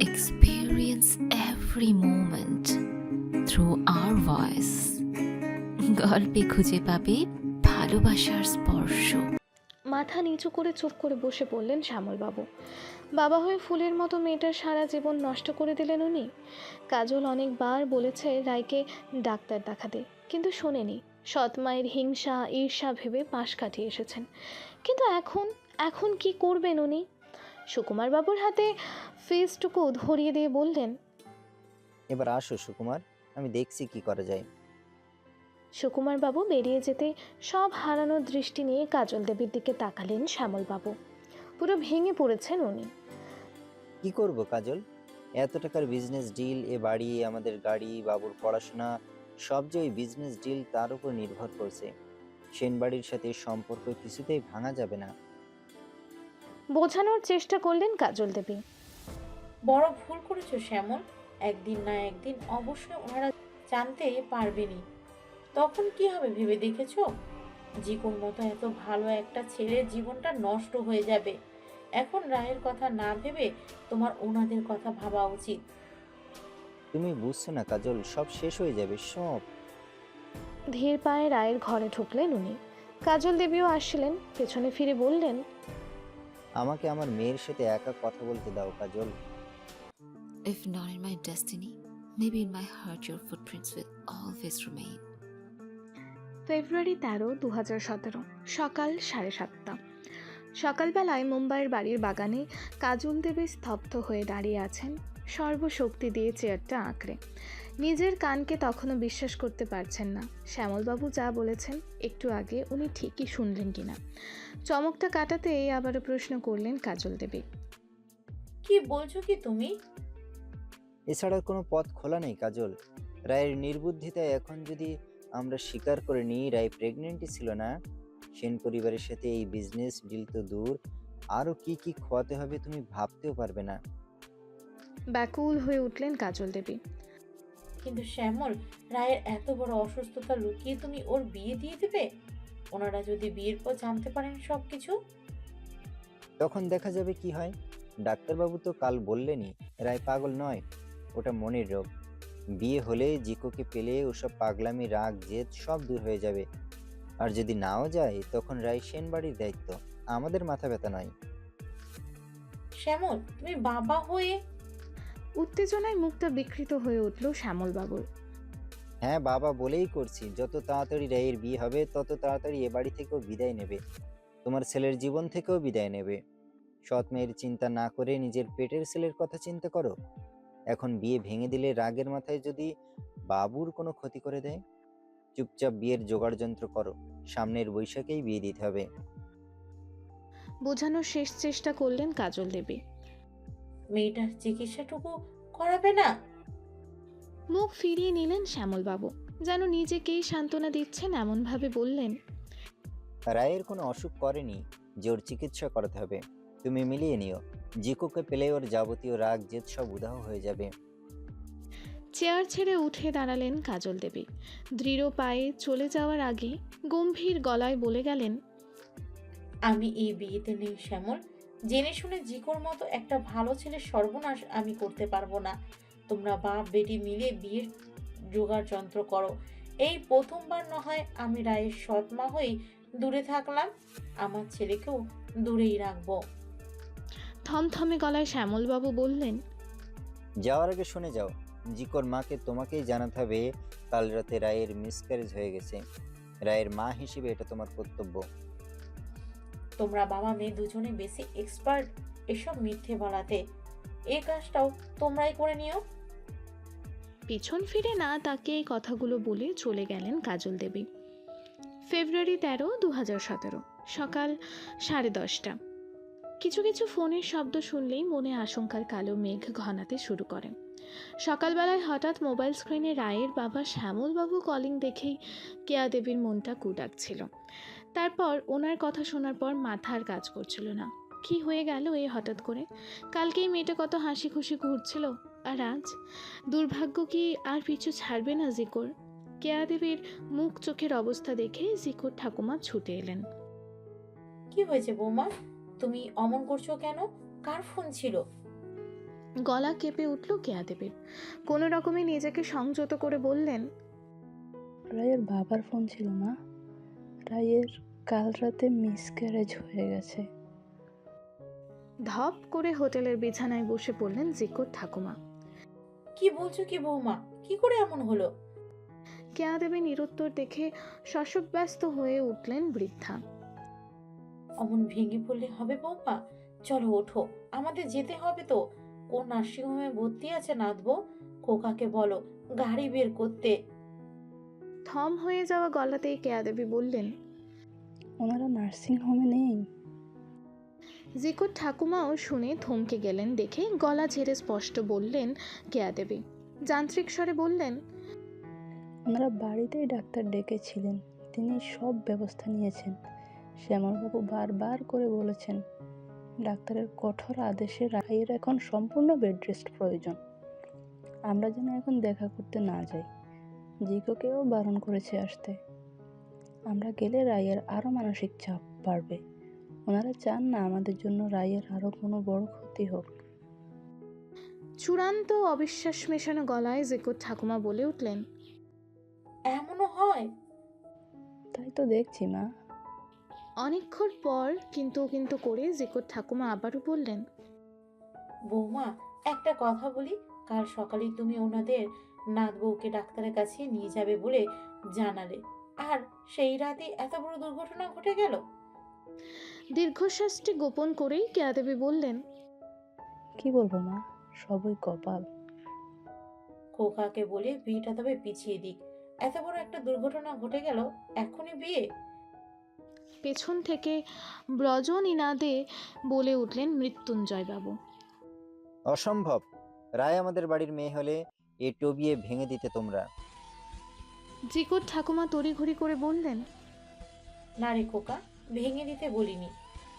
experience every moment through our voice. গল্পে খুঁজে পাবে ভালোবাসার স্পর্শ। মাথা নিচু করে চুপ করে বসে পড়লেন শ্যামলবাবু। বাবা হয়ে ফুলের মতো মেয়েটার সারা জীবন নষ্ট করে দিলেন উনি। কাজল অনেকবার বলেছে রায়কে ডাক্তার দেখাতে, কিন্তু শোনেনি। সৎ মায়ের হিংসা, ঈর্ষা ভেবে পাশ কাটিয়ে এসেছেন। কিন্তু এখন এখন কি করবেন উনি? সুকুমার বাবুর হাতে ফেসটুকু ধরিয়ে দিয়ে বললেন এবার আসো সুকুমার আমি দেখছি কি করা যায়। সুকুমার বাবু বেরিয়ে যেতে সব হারানোর দৃষ্টি নিয়ে কাজল দেবীর দিকে তাকালেন শ্যামলবাবু পুরো ভেঙে পড়েছেন উনি। কি করব কাজল? এত টাকার বিজনেস ডিল এ বাড়ি আমাদের গাড়ি বাবুর পড়াশোনা সব যে ওই বিজনেস ডিল তার উপর নির্ভর করছে। সেন বাড়ির সাথে সম্পর্ক কিছুতেই ভাঙা যাবে না। বোঝানোর চেষ্টা করলেন কাজল দেবী। বড় ভুল করেছ শ্যামল। একদিন না একদিন অবশ্যই ওনারা জানতে পারবেনি তখন কি হবে ভেবে দেখেছ? জিকুর মতো এত ভালো একটা ছেলের জীবনটা নষ্ট হয়ে যাবে। এখন রায়ের কথা না ভেবে তোমার ওনাদের কথা ভাবা উচিত। তুমি বুঝছ না কাজল সব শেষ হয়ে যাবে সব। ধীর পায়ে রায়ের ঘরে ঢুকলেন উনি। কাজল দেবীও আসলেন পেছনে ফিরে বললেন আমাকে আমার মেয়ের সাথে একা কথা বলতে দাও কাজল। If not in my destiny, maybe in my heart your footprints will always remain. ফেব্রুয়ারি তেরো দু হাজার সতেরো সকাল সাড়ে সাতটা। সকালবেলায় মুম্বাইয়ের বাড়ির বাগানে কাজল দেবী স্তব্ধ হয়ে দাঁড়িয়ে আছেন সর্বশক্তি দিয়ে চেয়ারটা আঁকড়ে। নিজের কানকে তখনও বিশ্বাস করতে পারছেন না। শ্যামলবাবু যা বলেছেন একটু আগে উনি ঠিকই শুনলেন কিনা। চমকটা কাটাতেই আবারও প্রশ্ন করলেন কাজল দেবী। কি বলছো কি তুমি? এছাড়া কোনো পথ খোলা নেই কাজল। রায়ের নির্বুদ্ধিতায় এখন যদি আমরা স্বীকার করে নিই রায় প্রেগনেন্টই ছিল না। সেন পরিবারের সাথে এই বিজনেস ডিল তো দূর। আরও কি কি খোয়াতে হবে তুমি ভাবতেও পারবে না। ব্যাকুল হয়ে উঠলেন কাজল দেবী। কিন্তু শ্যামল রায়ের এত বড় অসুস্থতা লুকিয়ে তুমি ওর বিয়ে দিয়ে দেবে? ওনারা যদি বিয়ের পর জানতে পারেন সব কিছু তখন দেখা যাবে কি হয়? ডাক্তারবাবু তো কাল বললেনই রায় পাগল নয় ওটা মনের রোগ। বিয়ে হলে জিকোকে পেলে ওসব পাগলামি রাগ জেদ সব দূর হয়ে যাবে। আর যদি নাও যায় তখন রায় সেন বাড়ির দায়িত্ব। আমাদের মাথা ব্যথা নয়। শ্যামল তুমি বাবা হয়ে উত্তেজনায় মুখটা বিকৃত হয়ে উঠল শ্যামলবাবুর। হ্যাঁ বাবা বলেই করছি যত তাড়াতাড়ি রায়ের বিয়ে হবে তত তাড়াতাড়ি এ বাড়ি থেকেও বিদায় নেবে। তোমার ছেলের জীবন থেকেও বিদায় নেবে। সৎ মেয়ের চিন্তা না করে নিজের পেটের ছেলের কথা চিন্তা করো। এখন বিয়ে ভেঙে দিলে রাগের মাথায় যদি বাবুর কোনো ক্ষতি করে দেয়? চুপচাপ বিয়ের জোগাড় যন্ত্র করো সামনের বৈশাখেই বিয়ে দিতে হবে। বোঝানোর শেষ চেষ্টা করলেন কাজল দেবী। মেয়েটার চিকিৎসাটুকু করাবে না। মুখ ফিরিয়ে নিলেন শ্যামলবাবু যেন নিজেকেই সান্ত্বনা দিচ্ছেন এমনভাবে বললেন। রায়ের কোনো অসুখ করেনি যে ওর চিকিৎসা করাতে হবে। তুমি মিলিয়ে নিও জিকোকে পেলে ওর যাবতীয় রাগ জেদ সব উদাহ হয়ে যাবে। চেয়ার ছেড়ে উঠে দাঁড়ালেন কাজল দেবী। দৃঢ় পায়ে চলে যাওয়ার আগে গম্ভীর গলায় বলে গেলেন আমি এই বিয়েতে নেই শ্যামল জেনে শুনে জিকোর মতো একটা ভালো ছেলের সর্বনাশ আমি করতে পারব না। তোমরা বাপ বেটি মিলে বিয়ের জোগাড় যন্ত্র করো। এই প্রথমবার না হয় আমি রায়ের সৎ মা হয়ে দূরে থাকলাম। আমার ছেলেকেও দূরেই রাখব। থমথমে গলায় শ্যামলবাবু বললেন যাওয়ার আগে শুনে যাও জিকোর মাকে তোমাকেই জানাতে হবে কাল রাতে রায়ের মিসক্যারেজ হয়ে গেছে। রায়ের মা হিসেবে এটা তোমার কর্তব্য। তোমরা বাবা মেয়ে দুজনে বেশি এক্সপার্ট এসব মিথ্যে বলাতে। এই কাজটাও তোমরাই করে নিও। পিছন ফিরে না তাকে এই কথাগুলো বলে চলে গেলেন কাজল দেবী। ফেব্রুয়ারি তেরো দু হাজার সতেরো, সকাল সাড়ে দশটা। কিছু কিছু ফোনের শব্দ শুনলেই মনে আশঙ্কার কালো মেঘ ঘনাতে শুরু করে। সকালবেলায় হঠাৎ মোবাইল স্ক্রিনে রায়ের বাবা শ্যামলবাবু কলিং দেখেই কেয়া দেবীর মনটা কুডাকছিল। তারপর ওনার কথা শোনার পর মাথার কাজ করছিল না। কি হয়ে গেল এই হঠাৎ করে? কালকেই মেয়েটা কত হাসি খুশি ঘুরছিল। আর আজ? দুর্ভাগ্য কি আর পিছু ছাড়বে না জিকোর? কেয়া দেবীর মুখ চোখের অবস্থা দেখে জিকোর ঠাকুমা ছুটে এলেন। কি হয়েছে বৌমা? তুমি অমন করছ কেন? কার ফোন ছিল? গলা কেঁপে উঠল কেয়া দেবীর কোনো রকমে নিজেকে সংযত করে বললেন রায়ের বাবার ফোন ছিল মা। রায়ের কাল রাতে মিসক্যারেজ হয়ে গেছে। ধপ করে হোটেলের বিছানায় বসে পড়লেন জিকোর ঠাকুমা। কি বলছো কি বৌমা? কি করে এমন হলো? কেয়া দেবী নিরুত্তর দেখে শশব্যস্ত হয়ে উঠলেন বৃদ্ধা। অমন ভেঙে পড়লে হবে বৌমা? চলো ওঠো আমাদের যেতে হবে তো। কোন নার্সিংহোমে ভর্তি আছে নাথবো খোকাকে বলো গাড়ি বের করতে। থম হয়ে যাওয়া গলাতেই কেয়া দেবী বললেন ওনারা নার্সিং হোমে নেই। জিকুর ঠাকুমাও শুনে থমকে গেলেন দেখে গলা ঝেড়ে স্পষ্ট বললেন কেয়া দেবী। যান্ত্রিক স্বরে বললেন ওনারা বাড়িতেই ডাক্তার ডেকেছিলেন। তিনি সব ব্যবস্থা নিয়েছেন। শ্যামলবাবু বারবার করে বলেছেন ডাক্তারের কঠোর আদেশে রায়ের এখন সম্পূর্ণ বেড রেস্ট প্রয়োজন। আমরা যেন এখন দেখা করতে না যাই। জিকোকেও বারণ করেছে আসতে। আমরা গেলে রায়ের আরও মানসিক চাপ বাড়বে। ওনারা চান না আমাদের জন্য রায়ের আরও কোনো বড় ক্ষতি হোক। চূড়ান্ত অবিশ্বাস মেশানো গলায় জিকোর ঠাকুমা বলে উঠলেন। এমনও হয়? তাই তো দেখছি মা। অনেকক্ষণ পর কিন্তু কিন্তু করে জিকোর ঠাকুমা আবারও বললেন বৌমা একটা কথা বলি কাল সকালে তুমি ওনাদের নাথ বউকে ডাক্তারের কাছে নিয়ে যাবে বলে জানালে। আর সেই রাতে এত বড় দুর্ঘটনা ঘটে গেল? দীর্ঘশ্বাসটি গোপন করেই কেয়া দেবী বললেন কি বলব মা সবই কপাল। খোকাকে বলে বিয়েটা তবে পিছিয়ে দিক। এত বড় একটা দুর্ঘটনা ঘটে গেল এখনই বিয়ে? পেছন থেকে ব্রজনীনাদে বলে উঠলেন মৃত্যুঞ্জয় বাবু অসম্ভব। রায় আমাদের বাড়ির মেয়ে হলে এ টবিয়ে ভেঙে দিতে তোমরা। জিকোর ঠাকুমা তড়িঘড়ি করে বললেন না রে খোকা ভেঙে দিতে বলিনি।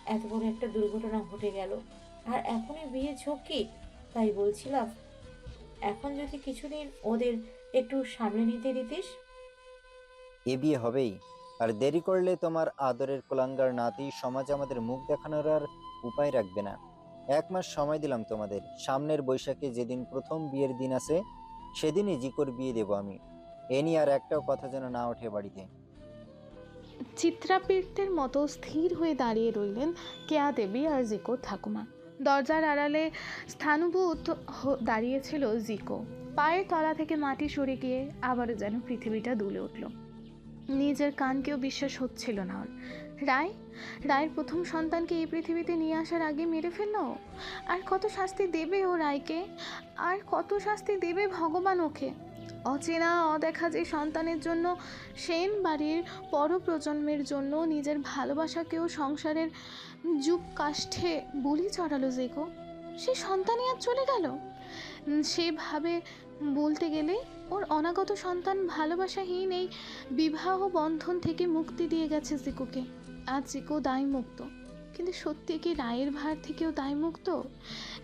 এত বড় একটা দুর্ঘটনা ঘটে গেল। আর এখনই বিয়ে ঝক্কি তাই বলছিলাম। এখন যদি কিছুদিন ওদের একটু সামলে নিতে দিতিস? এ বিয়ে হবেই। আর দেরি করলে তোমার আদরের কোলাঙ্গার নাতি সমাজ আমাদের মুখ দেখানোর আর উপায় রাখবে না। এক মাস সময় দিলাম তোমাদের। সামনের বৈশাখে যেদিন প্রথম বিয়ের দিন আছে সেদিনই জিকোর বিয়ে দেব আমি। এ নিয়ে আর একটাও কথা যেন না ওঠে বাড়িতে। চিত্রাপীঠের মতো স্থির হয়ে দাঁড়িয়ে রইলেন কেয়া দেবী আর জিকোর ঠাকুমা। দরজার আড়ালে স্থানুভূত দাঁড়িয়েছিল জিকো। পায়ের তলা থেকে মাটি সরে গিয়ে আবারও যেন পৃথিবীটা দুলে উঠল। নিজের কানকেও বিশ্বাস হচ্ছিল না ওর। রায়, রায়ের প্রথম সন্তানকে এই পৃথিবীতে নিয়ে আসার আগে মেরে ফেলল? আর কত শাস্তি দেবে ও রায়কে? আর কত শাস্তি দেবে ভগবান ওকে? অচেনা, অদেখা যে সন্তানের জন্য সেন বাড়ির পরপ্রজন্মের জন্য নিজের ভালোবাসাকেও সংসারের যুগ কাষ্ঠে বলি চড়ালো জেগো। সে সন্তানই আর চলে গেল? সেভাবে বলতে গেলে ওর অনাগত সন্তান ভালোবাসাহীন এই বিবাহ বন্ধন থেকে মুক্তি দিয়ে গেছে জিকোকে আজ জিকো দায়মুক্ত। কিন্তু সত্যি কি রায়ের ভার থেকেও দায়মুক্ত?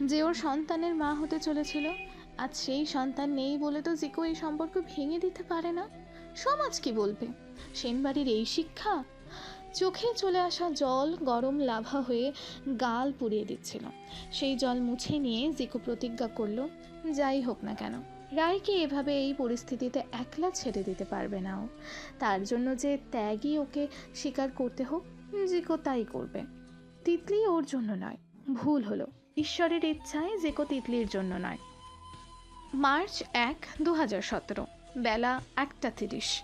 যে ওর সন্তানের মা হতে চলেছিল? আজ সেই সন্তান নেই বলে তো জিকো এই সম্পর্ক ভেঙে দিতে পারে না। সমাজ কি বলবে? সেনবাড়ির এই শিক্ষা? চোখে চলে আসা জল গরম লাভা হয়ে গাল পুড়িয়ে দিচ্ছিল। সেই জল মুছে নিয়ে জিকো প্রতিজ্ঞা করল, যাই হোক না কেন, রায়কে এভাবে এই পরিস্থিতিতে একলা ছেড়ে দিতে পারবে না ও। তার জন্য যে ত্যাগই ওকে স্বীকার করতে হোক, জিকো তাই করবে। তিতলি ওর জন্য নয়, ভুল হলো। ঈশ্বরের ইচ্ছায় জিকো তিতলির জন্য নয়। মার্চ এক দু হাজার সতেরো, বেলা একটা তিরিশ।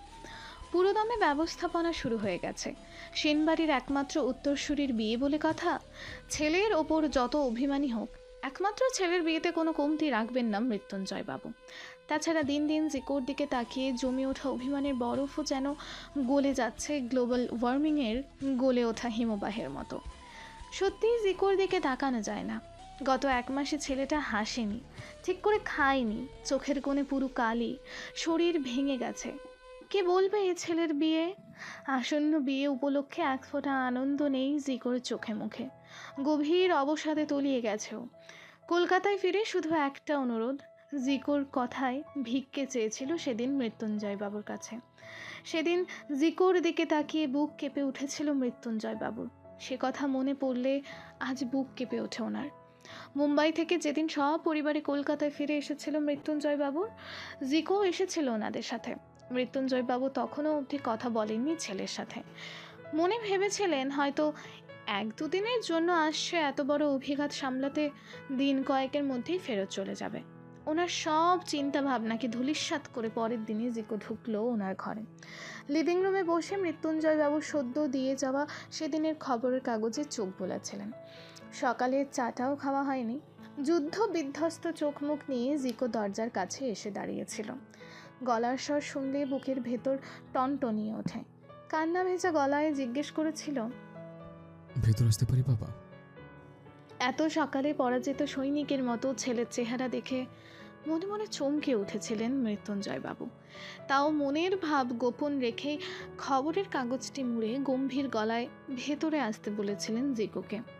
পুরোদমে ব্যবস্থাপনা শুরু হয়ে গেছে। সেনবাড়ির একমাত্র উত্তরসূরির বিয়ে বলে কথা, ছেলের ওপর যত অভিমানী হোক, একমাত্র ছেলের বিয়েতে কোনো কমতি রাখবেন না মৃত্যুঞ্জয় বাবু তাছাড়া দিন দিন জিকোর দিকে তাকিয়ে জমে ওঠা অভিমানের বরফও যেন গলে যাচ্ছে গ্লোবাল ওয়ার্মিংয়ের গলে ওঠা হিমবাহের মতো। সত্যিই জিকোর দিকে তাকানো যায় না। গত এক মাসে ছেলেটা হাসেনি, ঠিক করে খায়নি, চোখের কোণে পুরো কালি, শরীর ভেঙে গেছে। কে বলবে এ ছেলের বিয়ে? আসন্ন বিয়ে উপলক্ষে এক ফোঁটা আনন্দ নেই জিকোর চোখে মুখে। গভীর অবসাদে তলিয়ে গেছেও কলকাতায় ফিরে শুধু একটা অনুরোধ, জিকোর কথায় ভিক্ষে চেয়েছিল সেদিন মৃত্যুঞ্জয় বাবুর কাছে। সেদিন জিকোর দিকে তাকিয়ে বুক কেঁপে উঠেছিল মৃত্যুঞ্জয় বাবুর সে কথা মনে পড়লে আজ বুক কেঁপে ওঠে ওনার। মুম্বাই থেকে যেদিন সপরিবারে কলকাতায় ফিরে এসেছিল মৃত্যুঞ্জয় বাবুর জিকো এসেছিল ওনাদের সাথে। মৃত্যুঞ্জয় বাবু তখনও অবধি কথা বলেননি ছেলের সাথে। মনে ভেবেছিলেন হয়তো এক দুদিনের জন্য আসছে এত বড় অভিঘাত সামলাতে দিন কয়েকের মধ্যেই ফেরত চলে যাবে। ওনার সব চিন্তা ভাবনাকে ধূলিসাৎ করে পরের দিনে জিকো ঢুকলো ওনার ঘরে। লিভিং রুমে বসে মৃত্যুঞ্জয় বাবু সদ্য দিয়ে যাওয়া সেদিনের খবরের কাগজে চোখ বোলাচ্ছিলেন। সকালের চাটাও খাওয়া হয়নি। যুদ্ধ বিধ্বস্ত চোখ মুখ নিয়ে জিকো দরজার কাছে এসে দাঁড়িয়েছিল। গলার স্বর শুনলে বুকের ভেতর টনটনিয়ে ওঠে। কান্না ভেজা গলায় জিজ্ঞেস করেছিল ভেতর আসতে পারি বাবা? এত সকালে পরাজিত সৈনিকের মতো ছেলের চেহারা দেখে মনে মনে চমকে উঠেছিলেন মৃত্যুঞ্জয় বাবু তাও মনের ভাব গোপন রেখে খবরের কাগজটি মুড়ে গম্ভীর গলায় ভেতরে আসতে বলেছিলেন জিকোকে।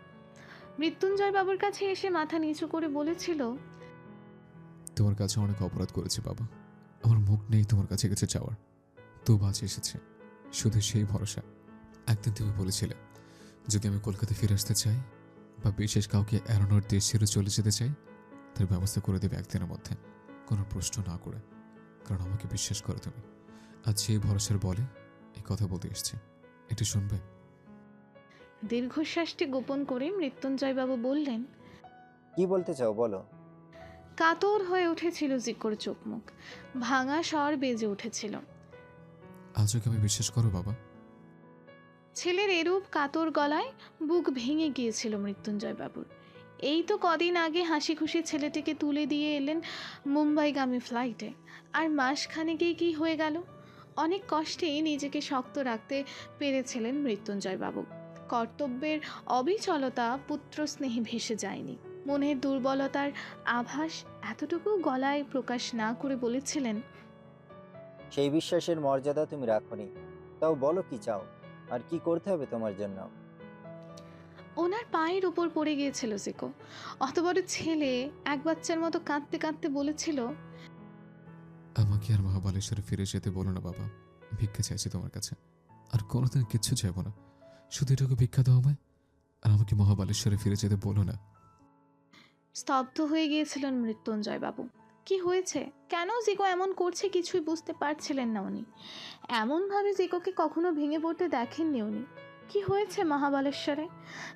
মৃত্যুঞ্জয় বাবুর কাছে এসে মাথা নিচু করে বলেছিল, তোমার কাছে অনেক অপরাধ করেছি, বাবা। আমার মুখ নেই তোমার কাছে কিছু চাওয়ার তো বাজ এসেছে, শুধু সেই ভরসা। একদিন তুমি বলেছিলে, যদি আমি কলকাতা ফিরে আসতে চাই, বা বিশেষ কাউকে এড়ানোর দেশ ছেড়ে চলে যেতে চাই, তার ব্যবস্থা করে দেবে একদিনের মধ্যে। কোনো প্রশ্ন না করে। কারণ আমাকে বিশ্বাস করো তুমি। আজ সেই ভরসার বলে এই কথা বলতে এসছে। একটু শুনবে? দীর্ঘশ্বাসটি গোপন করে মৃত্যুঞ্জয় বাবু বললেন কি বলতে চাও বলো। কাতর হয়ে উঠেছিল জিকোর চোখ মুখ ভাঙা স্বর বেজে উঠেছিল। আজও কি আমি বিশ্বাস করো বাবা? ছেলের এরূপ কাতর গলায় বুক ভেঙে গিয়েছিল মৃত্যুঞ্জয় বাবুর এই তো কদিন আগে হাসি খুশি ছেলেটিকে তুলে দিয়ে এলেন মুম্বাইগামী ফ্লাইটে। আর মাসখানেকেই কি হয়ে গেল? অনেক কষ্টেই নিজেকে শক্ত রাখতে পেরেছিলেন মৃত্যুঞ্জয় বাবু কর্তব্যের অবিচলতা পুত্র স্নেহে ভেসে যায়নি। মনের দুর্বলতার আভাস এতটুকু গলায় প্রকাশ না করে বলেছিলেন সেই বিশ্বাসের মর্যাদা তুমি রাখোনি। তাও বলো কি চাও? আর কি করতে হবে তোমার জন্য? ওনার পায়ের উপর পড়ে গিয়েছিল জিকো অত বড় ছেলে এক বাচ্চার মতো কাঁদতে কাঁদতে বলেছিল আমাকে আর মহাবালেশ্বরে ফিরে যেতে বলো না বাবা। ভিক্ষা চাইছি তোমার কাছে। আর কোনোদিন কিচ্ছু চাইব না। শুধু এটুকু ভিক্ষা দাও আমায় আর আমাকে মহাবালেশ্বরে ফিরে যেতে বলো না। স্তব্ধ হয়ে গিয়েছিলেন মৃত্যুঞ্জয় বাবু। কি হয়েছে? কেন জিকো এমন করছে কিছুই বুঝতে পারছিলেন না উনি। এমনভাবে জিকোকে কখনো ভেঙে পড়তে দেখেননি উনি। কি হয়েছে মহাবালেশ্বরে?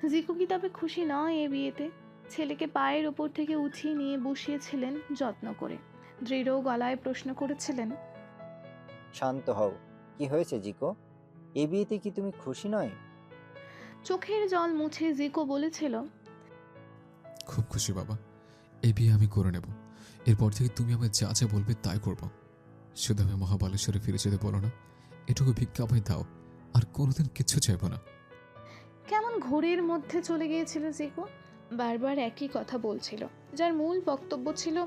জিকো কি তবে খুশি নয় এ বিয়েতে? ছেলেকে পায়ের ওপর থেকে উঠিয়ে নিয়ে বসিয়েছিলেন যত্ন করে। দৃঢ় গলায় প্রশ্ন করেছিলেন শান্ত হও। কি হয়েছে জিকো এ বিয়েতে কি তুমি খুশি নয়? চোখের জল মুছে জিকো বলেছিল খুব খুশি বাবা। এ বিয়ে আমি করে নেব। এরপর থেকে তুমি আমায় যা যা বলবে তাই করব। শুধু আমি মহাবালেশ্বরে ফিরে যেতে বলো না এটুকু ভিক্ষা আমায় দাও। আর কোনোদিন কিচ্ছু চাইব না। কেমন ঘোরের মধ্যে চলে গিয়েছিল জিকো? বারবার একই কথা বলছিল যার মূল বক্তব্য ছিল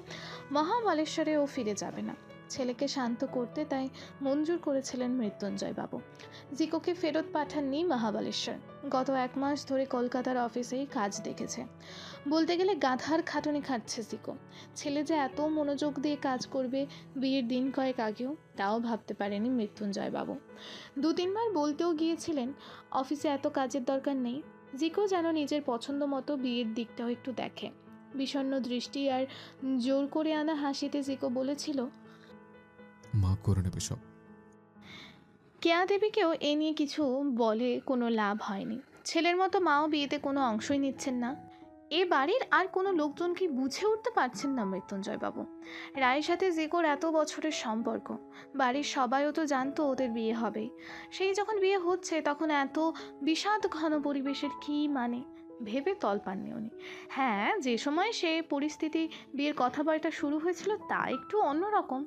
মহাবালেশ্বরে ও ফিরে যাবে না। ছেলেকে শান্ত করতে তাই মঞ্জুর করেছিলেন মৃত্যুঞ্জয় বাবু। জিকোকে ফেরত পাঠাননি মহাবালেশ্বর। গত এক মাস ধরে কলকাতার অফিসেই কাজ দেখেছে। বলতে গেলে গাধার খাটুনি খাচ্ছে জিকো। ছেলে যে এত মনোযোগ দিয়ে কাজ করবে বিয়ের দিন কয়েক আগেও, তাও ভাবতে পারেনি মৃত্যুঞ্জয় বাবু। দু তিনবার বলতেও গিয়েছিলেন, অফিসে এত কাজের দরকার নেই। জিকো যেন নিজের পছন্দ মতো বিয়ের দিকটাও একটু দেখে। বিষণ্ণ দৃষ্টি আর জোর করে আনা হাসিতে জিকো বলেছিল মা করে নেবে সব। কেয়া দেবীকেও এ নিয়ে কিছু বলে কোনো লাভ হয়নি। ছেলের মতো মাও বিয়েতে কোনো অংশই নিচ্ছেন না। এ বাড়ির আর কোনো লোকজনকে বুঝে উঠতে পারছেন না মৃত্যুঞ্জয় বাবু রায়ের সাথে জিকোর এত বছরের সম্পর্ক, বাড়ির সবাইও তো জানতো ওদের বিয়ে হবে। সেই যখন বিয়ে হচ্ছে তখন এত বিষাদ ঘন পরিবেশের কী মানে? ভেবে তল পাননি উনি। হ্যাঁ যে সময় সে পরিস্থিতি বিয়ের কথাবার্তা শুরু হয়েছিল তা একটু অন্যরকম।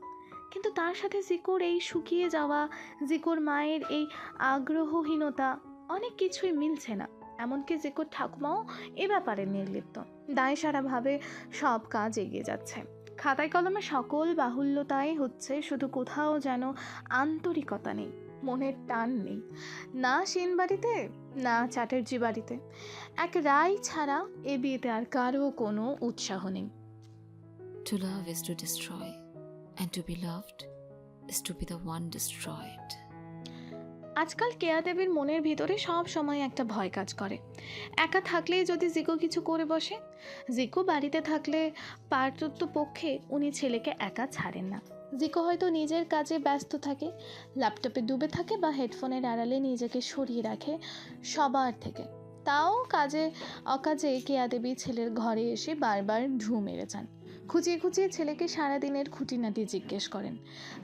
কিন্তু তার সাথে জিকোর এই শুকিয়ে যাওয়া, জিকোর মায়ের এই আগ্রহহীনতা অনেক কিছুই মিলছে না। এমনকি জিকোর ঠাকুমাও এ ব্যাপারে নির্লিপ্ত। দায়সারাভাবে সব কাজ এগিয়ে যাচ্ছে। খাতায় কলমে সকল বাহুল্যতাই হচ্ছে, শুধু কোথাও যেন আন্তরিকতা নেই, মনের টান নেই। না সেন বাড়িতে, না চ্যাটার্জি বাড়িতে। এক রায় ছাড়া এ বিয়েতে আর কারও কোনো উৎসাহ নেই। And to be loved is to be the one destroyed. আজকাল কেয়া দেবীর মনের ভিতরে সব সময় একটা ভয় কাজ করে। একা থাকলেই যদি জিকো কিছু করে বসে, জিকো বাড়িতে থাকলে পার্থত্ব পক্ষে উনি ছেলেকে একা ছাড়েন না। জিকো হয়তো নিজের কাজে ব্যস্ত থাকে, ল্যাপটপে ডুবে থাকে বা হেডফোনের আড়ালে নিজেকে সরিয়ে রাখে সবার থেকে। তাও কাজে, অকাজে কেয়া দেবী ছেলের ঘরে এসে বারবার ঢু মেরে যান। খুঁচিয়ে খুঁচিয়ে ছেলেকে সারাদিনের খুঁটিনাটি জিজ্ঞেস করেন,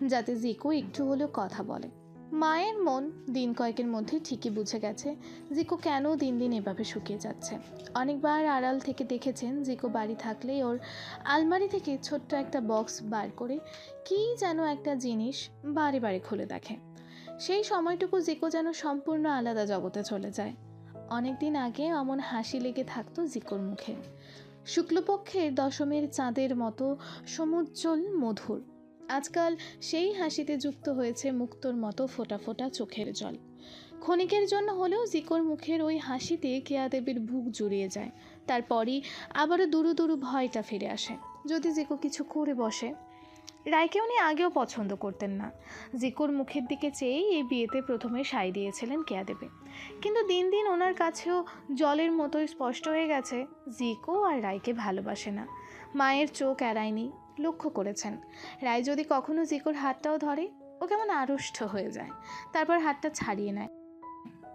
যাতে জিকো একটু হলেও কথা বলে। মায়ের মন দিন কয়েকের মধ্যে ঠিকই বুঝে গেছে জিকো কেন দিন দিন এভাবে শুকিয়ে যাচ্ছে। অনেকবার আড়াল থেকে দেখেছেন জিকো বাড়ি থাকলেই ওর আলমারি থেকে ছোট্ট একটা বক্স বার করে কী যেন একটা জিনিস বারে বারে খুলে দেখে। সেই সময়টুকু জিকো যেন সম্পূর্ণ আলাদা জগতে চলে যায়। অনেক দিন আগে অমন হাসি লেগে থাকতো জিকোর মুখে। শুক্লপক্ষের দশমের চাঁদের মতো সমুজ্জ্বল মধুর। আজকাল সেই হাসিতে যুক্ত হয়েছে মুক্তর মতো ফোটা ফোটা চোখের জল। ক্ষণিকের জন্য হলেও জিকোর মুখের ওই হাসিতে কেয়া দেবীর বুক জুড়িয়ে যায়। তারপরই আবারও দুরু দুরু ভয়টা ফিরে আসে। যদি জিকো কিছু করে বসে রায়কে উনি আগেও পছন্দ করতেন না। জিকোর মুখের দিকে চেয়েই এই বিয়েতে প্রথমে সাই দিয়েছিলেন কেয়া দেবে কিন্তু দিন দিন ওনার কাছেও জলের মতোই স্পষ্ট হয়ে গেছে, জিকো আর রায়কে ভালোবাসে না। মায়ের চোখ এড়ায়নি, লক্ষ্য করেছেন। রায় যদি কখনো জিকোর হাতটাও ধরে, ও কেমন আড়ষ্ট হয়ে যায়। তারপর হাতটা ছাড়িয়ে নেয়।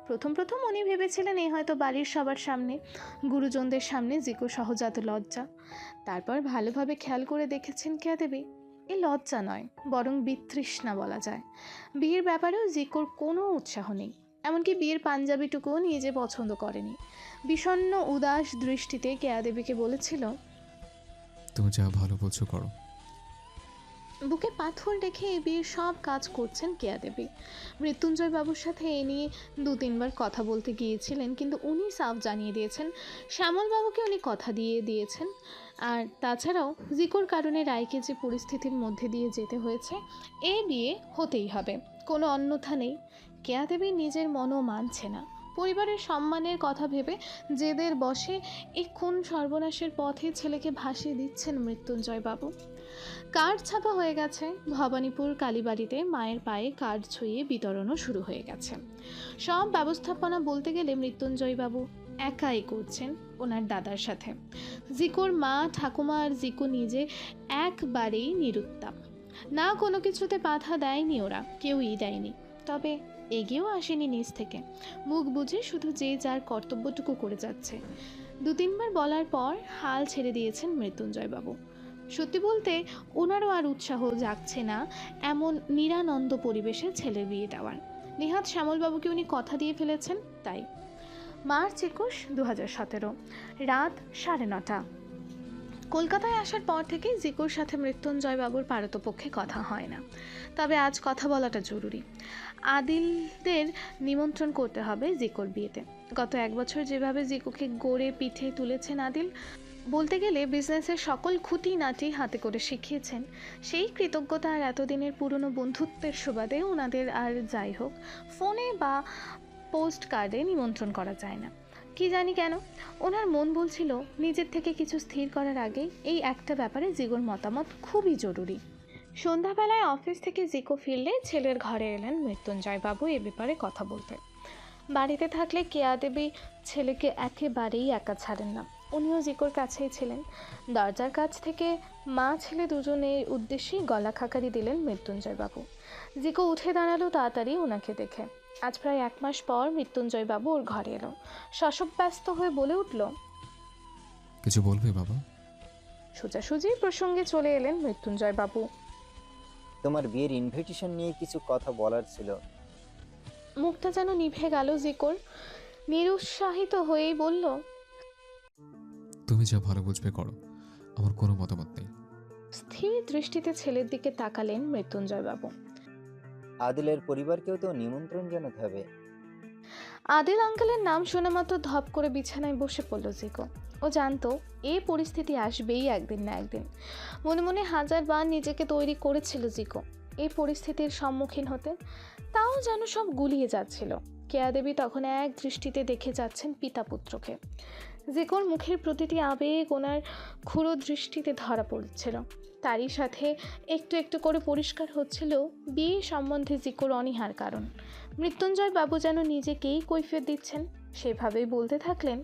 প্রথম প্রথম উনি ভেবেছিলেন এই হয়তো বাড়ির সবার সামনে, গুরুজনদের সামনে জিকো সহজাত লজ্জা। তারপর ভালোভাবে খেয়াল করে দেখেছেন কেয়া দেবী এ লজ্জা নয়, বরং বিতৃষ্ণা বলা যায়। বিয়ের ব্যাপারেও জিকোর কোনো উৎসাহ নেই, এমনকি বিয়ের পাঞ্জাবিটুকুও নিজে পছন্দ করেনি। বিষণ্ন উদাস দৃষ্টিতে কেয়া দেবীকে বলেছিল, তুমি যা ভালো বলছো করো। বুকে পাথর রেখে এই বিয়ের সব কাজ করছেন কেয়া দেবী। মৃত্যুঞ্জয় বাবুর সাথে এ নিয়ে দু তিনবার কথা বলতে গিয়েছিলেন, কিন্তু উনি সাফ জানিয়ে দিয়েছেন শ্যামল বাবুকে উনি কথা দিয়ে দিয়েছেন। আর তাছাড়াও জিকোর কারণে রায়কে যে পরিস্থিতির মধ্যে দিয়ে যেতে হয়েছে, এ বিয়ে হতেই হবে, কোনো অন্যথা নেই। কেয়া দেবী নিজের মনও মানছে না। পরিবারের সম্মানের কথা ভেবে জেদের বসে এই খুন সর্বনাশের পথে ছেলেকে ভাসিয়ে দিচ্ছেন মৃত্যুঞ্জয় বাবু কার্ড ছাপা হয়ে গেছে। ভবানীপুর কালীবাড়িতে মায়ের পায়ে কার্ড ছুঁয়ে বিতরণও শুরু হয়ে গেছে। সব ব্যবস্থাপনা বলতে গেলে মৃত্যুঞ্জয়বাবু একাই করছেন ওনার দাদার সাথে। জিকোর মা, ঠাকুমা আর জিকো নিজে একবারেই নিরুত্তাপ না কোনো কিছুতে বাধা দেয়নি ওরা, কেউই দেয়নি। তবে এগিয়েও আসেনি নিজ থেকে। মুখ বুঝে শুধু যে যার কর্তব্যটুকু করে যাচ্ছে। দু তিনবার বলার পর হাল ছেড়ে দিয়েছেন মৃত্যুঞ্জয়বাবু। সত্যি বলতে ওনারও আর উৎসাহ জাগছে না এমন নিরানন্দ পরিবেশে ছেলের বিয়ে দেওয়ার। নিহাত শ্যামলবাবুকে উনি কথা দিয়ে ফেলেছেন, তাই। মার্চ একুশ দু হাজার সতেরো, রাত সাড়ে নটা। কলকাতায় আসার পর থেকেই জিকুর সাথে মৃত্যুঞ্জয় বাবুর পারতপক্ষে কথা হয় না। তবে আজ কথা বলাটা জরুরি। আদিলদের নিমন্ত্রণ করতে হবে জিকোর বিয়েতে। গত এক বছর যেভাবে জিকোকে গড়ে পিঠে তুলেছেন আদিল, বলতে গেলে বিজনেসের সকল খুঁটিনাটি হাতে করে শিখিয়েছেন। সেই কৃতজ্ঞতা আর এতদিনের পুরনো বন্ধুত্বের সুবাদে ওনাদের আর যাই হোক, ফোনে বা পোস্ট কার্ডে নিমন্ত্রণ করা যায় না। কি জানি কেন, ওনার মন বলছিল, নিজের থেকে কিছু স্থির করার আগে এই একটা ব্যাপারে জিগোর মতামত খুবই জরুরি। সন্ধ্যাবেলায় অফিস থেকে জিকো ফিরলে ছেলের ঘরে এলেন মৃত্যুঞ্জয় বাবু এ ব্যাপারে কথা বলতে। বাড়িতে থাকলে কেয়া দেবী ছেলেকে একেবারেই একা ছাড়েন না। উনিও জিকোর কাছেই ছিলেন। দরজার কাছ থেকে মা ছেলে দুজনের উদ্দেশ্যেই গলা খাকারি দিলেন মৃত্যুঞ্জয় বাবু। জিকো উঠে দাঁড়াল তাড়াতাড়ি ওনাকে দেখে। আজ প্রায় এক মাস পর মৃত্যুঞ্জয় বাবু ওর ঘরে এলো। শশব ব্যস্ত হয়ে বলে উঠল কিছু বলবে বাবা? সোজাসুজি প্রসঙ্গে চলে এলেন মৃত্যুঞ্জয় বাবু। তোমার বিয়ের ইনভিটেশন নিয়ে কিছু কথা বলার ছিল। মুখটা যেন নিভে গেল জিকোর। নিরুৎসাহিত হয়েই বলল তুমি যা ভালো বুঝবে করো আমার কোনো মতামত নেই। স্থির দৃষ্টিতে ছেলের দিকে তাকালেন মৃত্যুঞ্জয় বাবু। আদিলের পরিবারকেও তো নিমন্ত্রণ জানাতে হবে। আদিল আঙ্কেলের নাম শোনা মাত্র ধপ করে বিছানায় বসে পড়ল জিকো ও জানতো এই পরিস্থিতি আসবেই একদিন না একদিন। মনে মনে হাজারবার নিজেকে তৈরি করেছিল জিকো। এই পরিস্থিতির সম্মুখীন হতে তাও যেন সব গুলিয়ে যাচ্ছিল। কেয়াদেবী তখন এক দৃষ্টিতে দেখে যাচ্ছেন পিতা পুত্রকে। জিকোর মুখের প্রতিটি আবেগ ওনার ক্ষুড়ো দৃষ্টিতে ধরা পড়ছিল। তারই সাথে একটু একটু করে পরিষ্কার হচ্ছিল বিয়ে সম্বন্ধে জিকোর অনীহার কারণ। মৃত্যুঞ্জয় বাবু যেন নিজেকেই কৈফিয়ত দিচ্ছেন, সেভাবেই বলতে থাকলেন